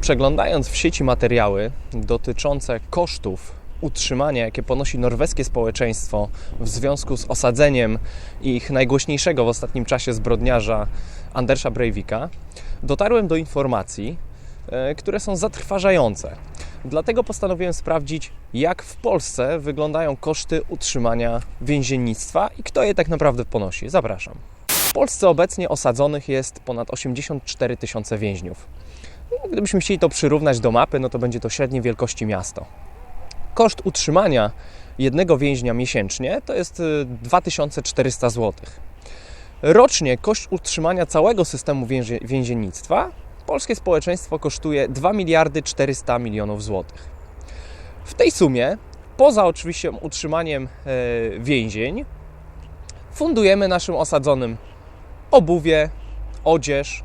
Przeglądając w sieci materiały dotyczące kosztów utrzymania, jakie ponosi norweskie społeczeństwo w związku z osadzeniem ich najgłośniejszego w ostatnim czasie zbrodniarza Andersa Breivika, dotarłem do informacji, e, które są zatrważające. Dlatego postanowiłem sprawdzić, jak w Polsce wyglądają koszty utrzymania więziennictwa i kto je tak naprawdę ponosi. Zapraszam. W Polsce obecnie osadzonych jest ponad 84 tysiące więźniów. No, Gdybyśmy chcieli to przyrównać do mapy, no to będzie to średniej wielkości miasto. Koszt utrzymania jednego więźnia miesięcznie to jest y, 2400 zł. Rocznie koszt utrzymania całego systemu więzie, więziennictwa polskie społeczeństwo kosztuje 2 miliardy 400 milionów złotych. W tej sumie, poza oczywiście utrzymaniem e, więzień, fundujemy naszym osadzonym obuwie, odzież,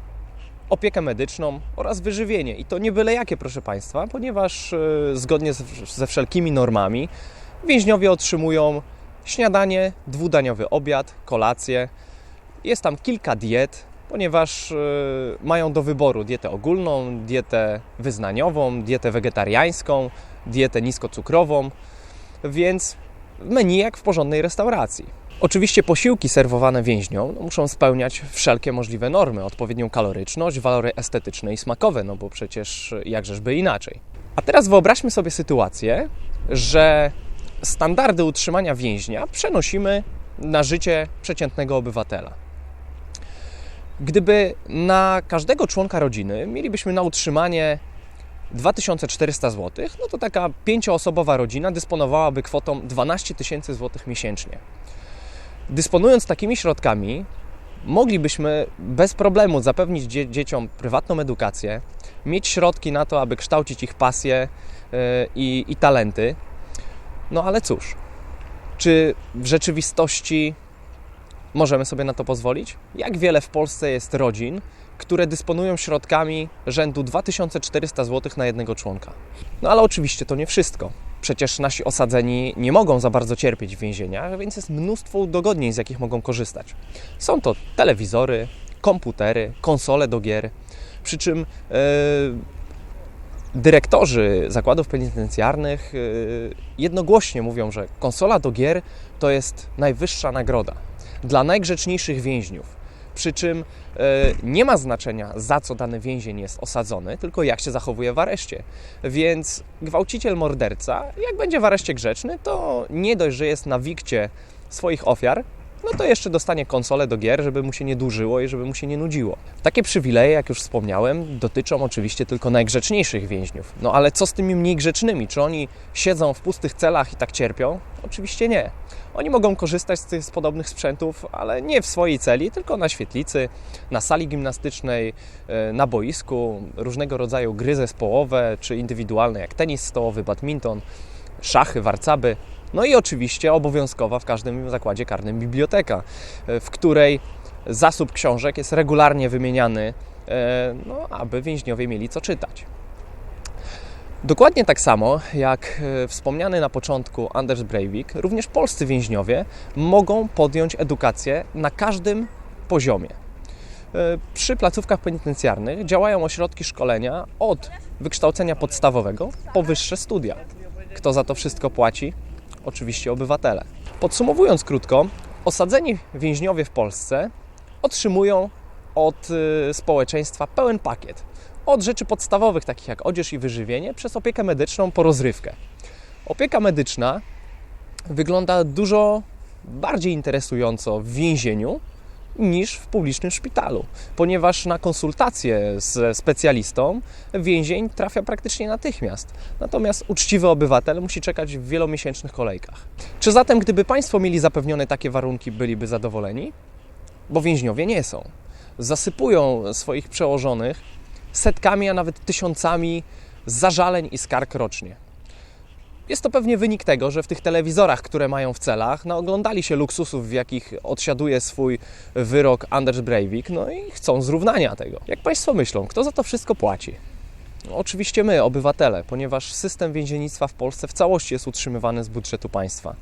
opiekę medyczną oraz wyżywienie. I to nie byle jakie, proszę Państwa, ponieważ e, zgodnie ze wszelkimi normami więźniowie otrzymują śniadanie, dwudaniowy obiad, kolację. Jest tam kilka diet, ponieważ e, mają do wyboru dietę ogólną, dietę wyznaniową, dietę wegetariańską, dietę niskocukrową, więc menu jak w porządnej restauracji. Oczywiście posiłki serwowane więźniom muszą spełniać wszelkie możliwe normy, odpowiednią kaloryczność, walory estetyczne i smakowe, no bo przecież jakżeżby inaczej. A teraz wyobraźmy sobie sytuację, że standardy utrzymania więźnia przenosimy na życie przeciętnego obywatela. Gdyby na każdego członka rodziny mielibyśmy na utrzymanie 2400 zł, no to taka pięcioosobowa rodzina dysponowałaby kwotą 12 tysięcy złotych miesięcznie. Dysponując takimi środkami, moglibyśmy bez problemu zapewnić dzie- dzieciom prywatną edukację, mieć środki na to, aby kształcić ich pasje yy, i, i talenty. No ale cóż, czy w rzeczywistości możemy sobie na to pozwolić? Jak wiele w Polsce jest rodzin, które dysponują środkami rzędu 2400 zł na jednego członka? No ale oczywiście to nie wszystko. Przecież nasi osadzeni nie mogą za bardzo cierpieć w więzieniach, więc jest mnóstwo udogodnień, z jakich mogą korzystać. Są to telewizory, komputery, konsole do gier, przy czym e, dyrektorzy zakładów penitencjarnych e, jednogłośnie mówią, że konsola do gier to jest najwyższa nagroda dla najgrzeczniejszych więźniów. Przy czym e, nie ma znaczenia, za co dany więzień jest osadzony, tylko jak się zachowuje w areszcie. Więc gwałciciel, morderca, jak będzie w areszcie grzeczny, to nie dość, że jest na wikcie swoich ofiar, no to jeszcze dostanie konsolę do gier, żeby mu się nie dłużyło i żeby mu się nie nudziło. Takie przywileje, jak już wspomniałem, dotyczą oczywiście tylko najgrzeczniejszych więźniów. No ale co z tymi mniej grzecznymi? Czy oni siedzą w pustych celach i tak cierpią? Oczywiście nie. Oni mogą korzystać z tych z podobnych sprzętów, ale nie w swojej celi, tylko na świetlicy, na sali gimnastycznej, e, na boisku, różnego rodzaju gry zespołowe czy indywidualne, jak tenis stołowy, badminton, szachy, warcaby. No i oczywiście obowiązkowa w każdym zakładzie karnym biblioteka, e, w której zasób książek jest regularnie wymieniany, e, no, aby więźniowie mieli co czytać. Dokładnie tak samo jak e, wspomniany na początku Anders Breivik, również polscy więźniowie mogą podjąć edukację na każdym poziomie. Przy placówkach penitencjarnych działają ośrodki szkolenia od wykształcenia podstawowego po wyższe studia. Kto za to wszystko płaci? Oczywiście obywatele. Podsumowując krótko, osadzeni więźniowie w Polsce otrzymują od y, społeczeństwa pełen pakiet. Od rzeczy podstawowych, takich jak odzież i wyżywienie, przez opiekę medyczną po rozrywkę. Opieka medyczna wygląda dużo bardziej interesująco w więzieniu niż w publicznym szpitalu, ponieważ na konsultację z specjalistą więzień trafia praktycznie natychmiast. Natomiast uczciwy obywatel musi czekać w wielomiesięcznych kolejkach. Czy zatem, gdyby Państwo mieli zapewnione takie warunki, byliby zadowoleni? Bo więźniowie nie są. Zasypują swoich przełożonych setkami, a nawet tysiącami zażaleń i skarg rocznie. Jest to pewnie wynik tego, że w tych telewizorach, które mają w celach, no, oglądali się luksusów, w jakich odsiaduje swój wyrok Anders Breivik, no i chcą zrównania tego. Jak Państwo myślą, kto za to wszystko płaci? No, oczywiście my, obywatele, ponieważ system więziennictwa w Polsce w całości jest utrzymywany z budżetu państwa.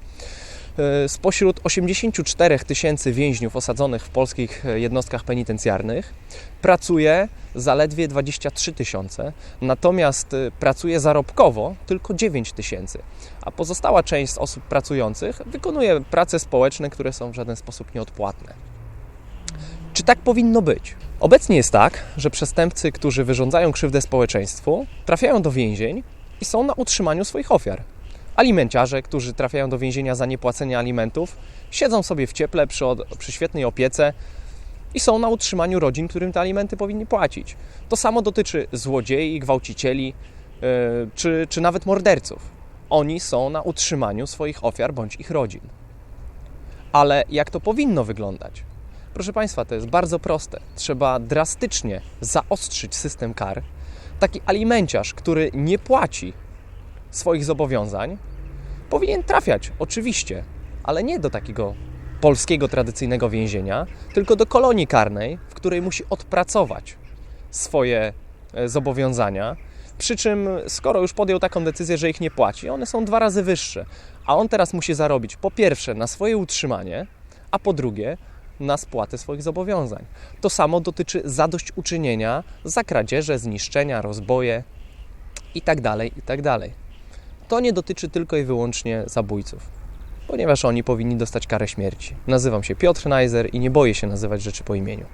E, Spośród 84 tysięcy więźniów osadzonych w polskich e, jednostkach penitencjarnych pracuje zaledwie 23 tysiące, natomiast e, pracuje zarobkowo tylko 9 tysięcy, a pozostała część osób pracujących wykonuje prace społeczne, które są w żaden sposób nieodpłatne. Czy tak powinno być? Obecnie jest tak, że przestępcy, którzy wyrządzają krzywdę społeczeństwu, trafiają do więzień i są na utrzymaniu swoich ofiar. Alimenciarze, którzy trafiają do więzienia za niepłacenie alimentów, siedzą sobie w cieple przy, przy świetnej opiece i są na utrzymaniu rodzin, którym te alimenty powinni płacić. To samo dotyczy złodziei, gwałcicieli yy, czy, czy nawet morderców. Oni są na utrzymaniu swoich ofiar bądź ich rodzin. Ale jak to powinno wyglądać? Proszę Państwa, to jest bardzo proste. Trzeba drastycznie zaostrzyć system kar. Taki alimenciarz, który nie płaci swoich zobowiązań, powinien trafiać, oczywiście, ale nie do takiego polskiego tradycyjnego więzienia, tylko do kolonii karnej, w której musi odpracować swoje e, zobowiązania. Przy czym, skoro już podjął taką decyzję, że ich nie płaci, one są dwa razy wyższe, a on teraz musi zarobić po pierwsze na swoje utrzymanie, a po drugie na spłatę swoich zobowiązań. To samo dotyczy zadośćuczynienia za kradzieże, zniszczenia, rozboje itd. itd. To nie dotyczy tylko i wyłącznie zabójców, ponieważ oni powinni dostać karę śmierci. Nazywam się Piotr Najzer i nie boję się nazywać rzeczy po imieniu.